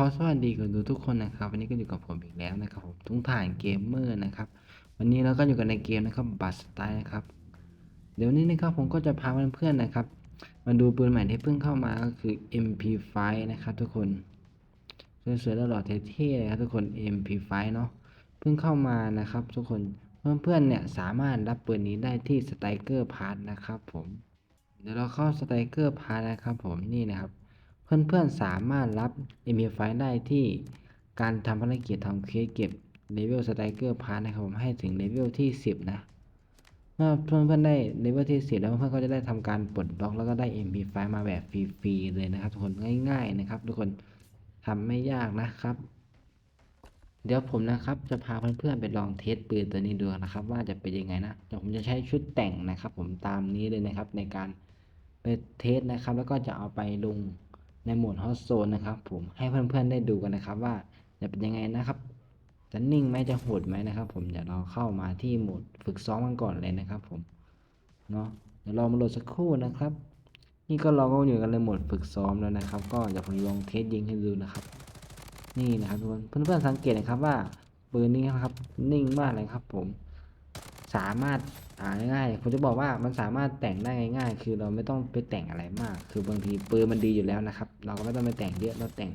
ขอสวัสดีคนดูทุกคนนะครับวันนี้ก็อยู่กับผมอีกแล้วนะครับผมทุ่งถ่านเกมเมอร์นะครับวันนี้เราก็อยู่กันในเกมนะครับบัสไตล์นะครับเดี๋ยวนี้นะครับผมก็จะพาเพื่อนๆนะครับ มาดูปืนใหม่ที่เพิ่งเข้ามาก็คือ MP5 นะครับทุกคนสวยๆแล้วหล่อเท่ๆเลยครับทุกคน MP5 เนาะเพิ่งเข้ามานะครับ ทุกคนเพื่อนๆเนี่ยสามารถรับปืนนี้ได้ที่สไตรเกอร์พาร์ทนะครับผมเดี๋ยวเราเข้าสไตรเกอร์พาร์ทนะครับผมนี่นะครับ เพื่อนๆสามารถรับ MP5 ได้ที่การทำภารกิจทำเควสเก็บเลเวลสไตรเกอร์พาร์นะครับผมให้ถึงเลเวลที่ 10 นะเมื่อเพื่อนๆได้เลเวลที่ 10 แล้วเพื่อนๆก็จะได้ทำการปลดบล็อกแล้วก็ได้ MP5 มาแบบฟรีๆเลยนะครับ ทุกคนง่ายๆนะครับ ทุกคนทำไม่ยากนะครับ เดี๋ยวผมนะครับจะพาเพื่อนๆไปลองเทสปืนตัวนี้ดูนะครับ ว่าจะเป็นยังไงนะเดี๋ยวผมจะใช้ชุดแต่งนะครับ ผมตามนี้เลยนะครับในการไปเทสนะครับ แล้วก็จะเอาไปลง ในโหมดฮอตโซนนะครับผมให้เพื่อนๆได้ดูกันนะครับ ว่าจะเป็นยังไงนะครับจะนิ่งไหมจะโหดไหมนะครับ ผมเดี๋ยวเราเข้ามาที่โหมดฝึกซ้อมกันก่อนเลยนะครับ ผมเนาะเดี๋ยวรอมาโหลดสักครู่นะครับ นี่ก็เราก็อยู่กันในโหมดฝึกซ้อมแล้วนะครับ ก็เดี๋ยวผมลองเทสยิงให้ดูนะครับ นี่นะครับทุกคนเพื่อนๆสังเกตนะครับว่าปืนนี้นะครับ นิ่งมากเลยครับ ผม สามารถอ่าง่ายๆผมจะบอกว่ามันสามารถแต่งได้ง่าย ๆ คือเราไม่ต้องไปแต่งอะไรมาก คือบางทีปืนมันดีอยู่แล้วนะครับ เราก็ไม่ต้องไปแต่งเยอะเราแต่ง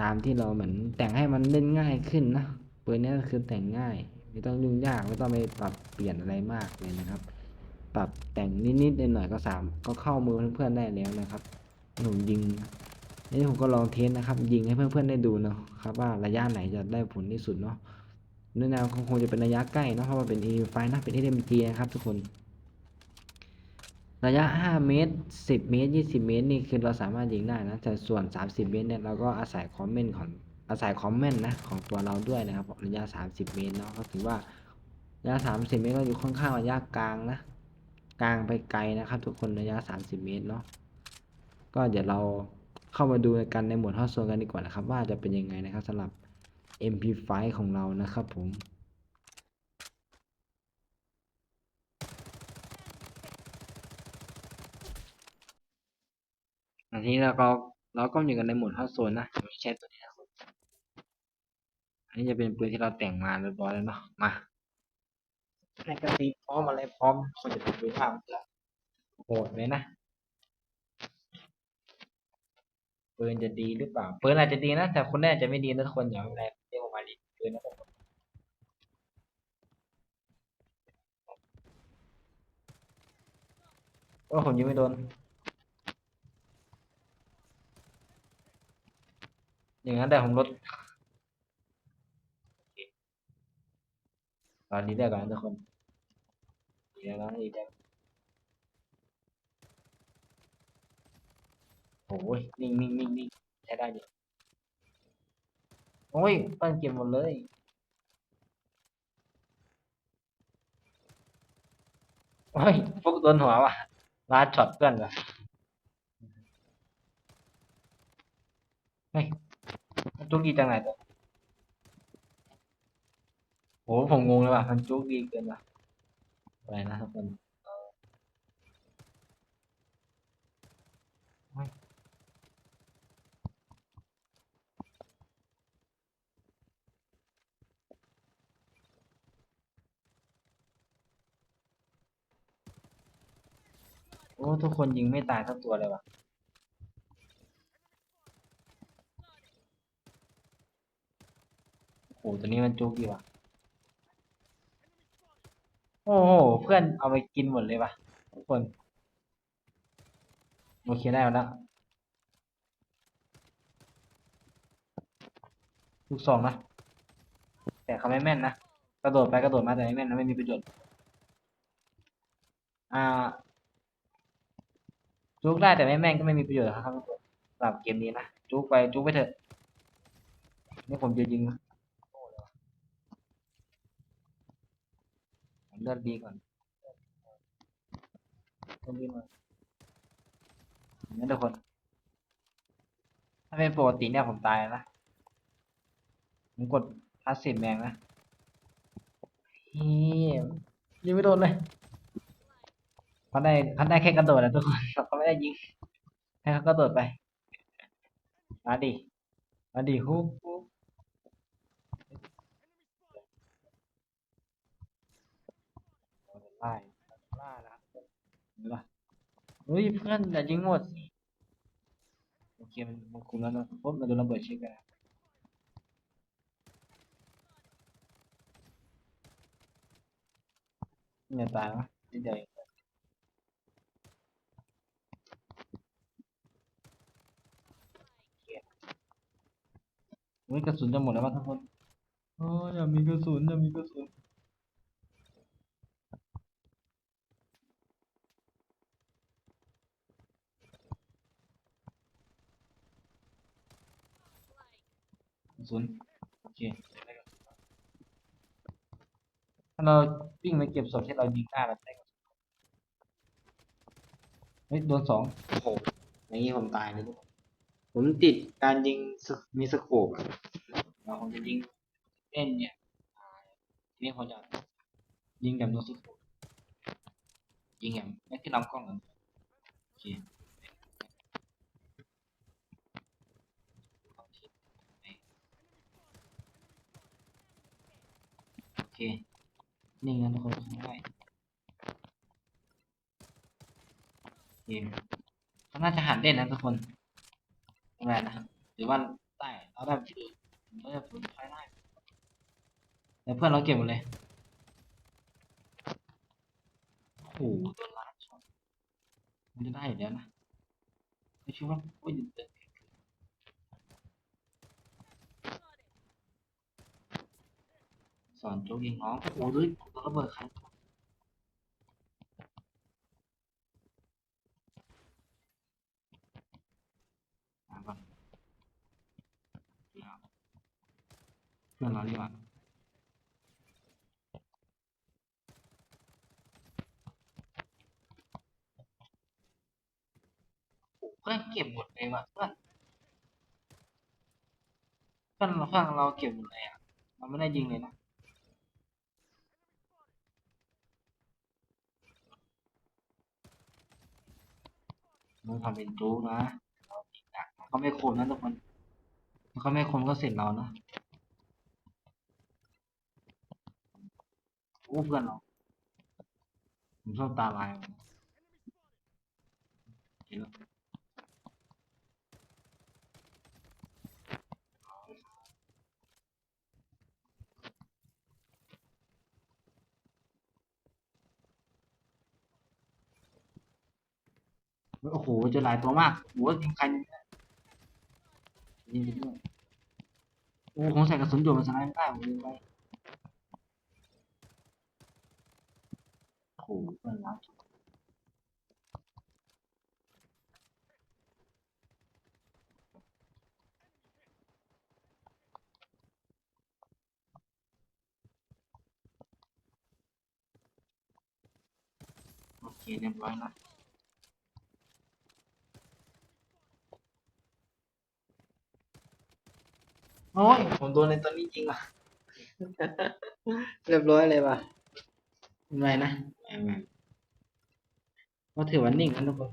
ตามที่เราเหมือนแต่งให้มันเล่นง่ายขึ้นนะปืนนี้คือแต่งง่าย ไม่ต้องยุ่งยากไม่ต้องไปปรับเปลี่ยนอะไรมากเลยนะครับ ปรับแต่งนิดๆหน่อยๆก็สามก็เข้ามือเพื่อนๆได้แล้วนะครับผมยิงนี่ผมก็ลองเทสนะครับ ยิงให้เพื่อนๆได้ดูเนาะครับว่าระยะไหนจะได้ผลที่สุดเนาะ แนะนำคงจะเป็นระยะใกล้เนะเพราะว่าเป็น EU ไฟนะเป็น SMG นะครับทุกคน ระยะ 5 เมตร 10 เมตร 20 เมตรนี่คือเราสามารถยิงได้นะแต่ส่วน 30 เมตรเนี่ยเราก็อาศัยคอมเมนต์ของอาศัยคอมเมนต์นะของตัวเราด้วยนะครับระยะ 30 เมตรเนาะก็ถือว่าระยะ 30 เมตรก็อยู่ค่อนข้างระยะกลางนะกลางไปไกลนะครับ ทุกคนระยะ 30 เมตรเนาะก็เดี๋ยวเราเข้ามาดูกันในหมวดฮอตโซนกันดีกว่านะครับ ว่าจะเป็นยังไงนะครับสำหรับ MP5 ของเรานะครับผม อันนี้เราก็เราก็อยู่กันในหมดฮอตโซนนะไม่ใช่ตัวนี้นะครับอันนี้จะเป็นปืนที่เราแต่งมาเรียบร้อยแล้วเนาะมาในกระสีพร้อมอะไรพร้อมคนจะเป็นปืนภาพมันจะโหดไหมนะปืนจะดีหรือเปล่าปืนอาจจะดีนะแต่คนแรกจะไม่ดีนะทุกคนอย่าอะไร เรียกว่ามาดีปืนะผมโอ้ผมยิงไม่โดนอย่างนั้นแต่ผมลดตอนนี้ได้ก่อนทุกคนดีแล้วนะดีแล้วโอ้ยนิ่งนิ่งนิ่งนิ่งใช้ได้อยู่ โอ้ยปั้นเก็บหมดเลย โอ้ยฟุกโดนหัวว่ะลาดช็อตเพื่อนว่ะเฮ้ยจุกดีจังไหนตัวโอ้ผมงงเลยว่ะมันจุกดีเกินว่ะอะไรนะทุกคน โอ้ทุกคนยิงไม่ตายทั้งตัวเลยว่ะโอ้โหตัวนี้มันจุกดีว่ะโอ้โหเพื่อนเอาไปกินหมดเลยว่ะทุกคนโอเคได้แล้วลูกสองนะแต่เขาไม่แม่นนะกระโดดไปกระโดดมาแต่ไม่แม่นนะไม่มีประโยชน์อ่า จุกได้แต่ไม่แม่นก็ไม่มีประโยชน์ครับสำหรับเกมนี้นะจุกไปจุกไปเถอะนี่ผมจะยิงเลือดดีก่อนเลือดดีก่อนนี่ทุกคน ถ้าเป็นปกติเนี่ยผมตายนะ ผมกดพาสซีฟแมงนะเฮ้ยยิงไม่โดนเลย เขาได้เขาได้แค่กระโดดนะทุกคนเขาไม่ได้ยิงให้เขากระโดดไปมาดิมาดิฮุบไล่ล่านะเห็นปะเฮ้ยเพื่อนอย่ายิงหมดโอเคมันมันคุมแล้วนะปุ๊บมาดูระเบิดเช็คกันเนี่ยตายวะนิดเดียวเอง ฮ้ยกระสุนจะหมดแล้ววะทุกคนโอ้ยอย่ามีกระสุนอย่ามีกระสุนศูนย์โอเคได้กระสุนแล้วถ้าเราวิ่งไปเก็บศพที่เรายิงหน้าเราได้กระสุนเฮ้ยโดนสองโอ้โหอย่างนี้ผมตายเลยทุกคน ผมติดการยิงมีสโคปอะเราคงจะยิงเล่นเนี่ยทีนี้ผมจะยิงแบบโดนสโคปยิงแบบไม่ขึ้นลำกล้องเลยโอเคโอเคนี่งั้นทุกคนทำได้เกมเขาน่าจะหันเล่นนะทุกคน ทำไมนะหรือว่าได้เราได้ที่อื่นเราจะฝึกใช้ได้แต่เพื่อนเราเก็บหมดเลยโอ้โหโดนล้านช็อตมันจะได้อยู่แล้วนะไม่คิดว่าโอ้ยเดินสอนโจ๊กยิงน้องโอ้ยระเบิดใครหาก่อนเอาเพื่อนเราดีกว่าเพื่อนเก็บหมดเลยว่ะเพื่อนเพื่อนเราเพื่อนเราเก็บหมดเลยอะเราไม่ได้ยิงเลยนะมันทำเป็นจู๊นะเขาไม่คมนะทุกคนเขาไม่คมก็เสร็จเรานะ อ้เพื่อนเราผมชอบตาลายมันเห็นแล้วโอ้โหเจอหลายตัวมากโอ้โหยิงใครเนี่ยยิงไปด้วยโอ้ผมใส่กระสุนโยนมันสไลด์ไม่ได้ผมยิงไป โอ้โหเพื่อนรักโอเคเรียบร้อยแล้วโอ้ยผมโดนในตอนนี้จริงว่ะ เรียบร้อยเลยว่ะเป็นไรนะไม่ไม่ ก็ถือว่านิ่งกันทุกคน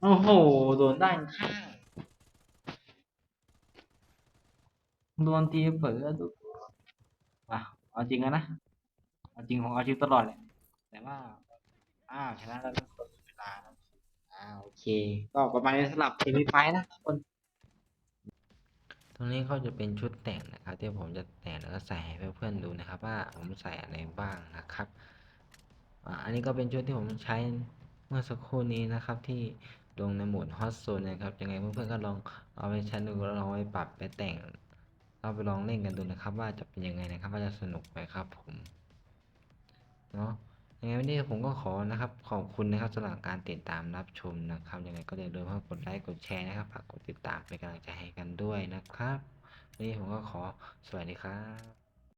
โอ้โห โดนด้านข้าง โดนตีเปิดทุกว่ะเอาจริงนะ เอาจริงของเอาชีวิตตลอดเลยแต่ว่า อ้าวชนะแล้วทุกคนเวลาอ่าโอเค ก็ประมาณนี้สำหรับเซมิไฟนะทุกคน รงนี้ก็จะเป็นชุดแต่งนะครับ ที่ผมจะแต่งแล้วก็ใส่ให้เพื่อนๆดูนะครับ ว่าผมใส่อะไรบ้างนะครับอ่าอันนี้ก็เป็นชุดที่ผมใช้เมื่อสักครู่นี้นะครับ ที่ลงในโหมดฮอตโซนนะครับยังไงเพื่อนๆก็ลองเอาไปใช้ดูแล้วลองไปปรับไปแต่งเอาไปลองเล่นกันดูนะครับ ว่าจะเป็นยังไงนะครับ ว่าจะสนุกไหมครับผมเนาะ ยังไงวันนี้ผมก็ขอนะครับขอบคุณนะครับสำหรับการติดตามรับชมนะครับยังไงก็อย่าลืมกดไลค์กดแชร์นะครับฝากกดติดตามเป็นกำลังใจให้กันด้วยนะครับวันนี้ผมก็ขอสวัสดีครับ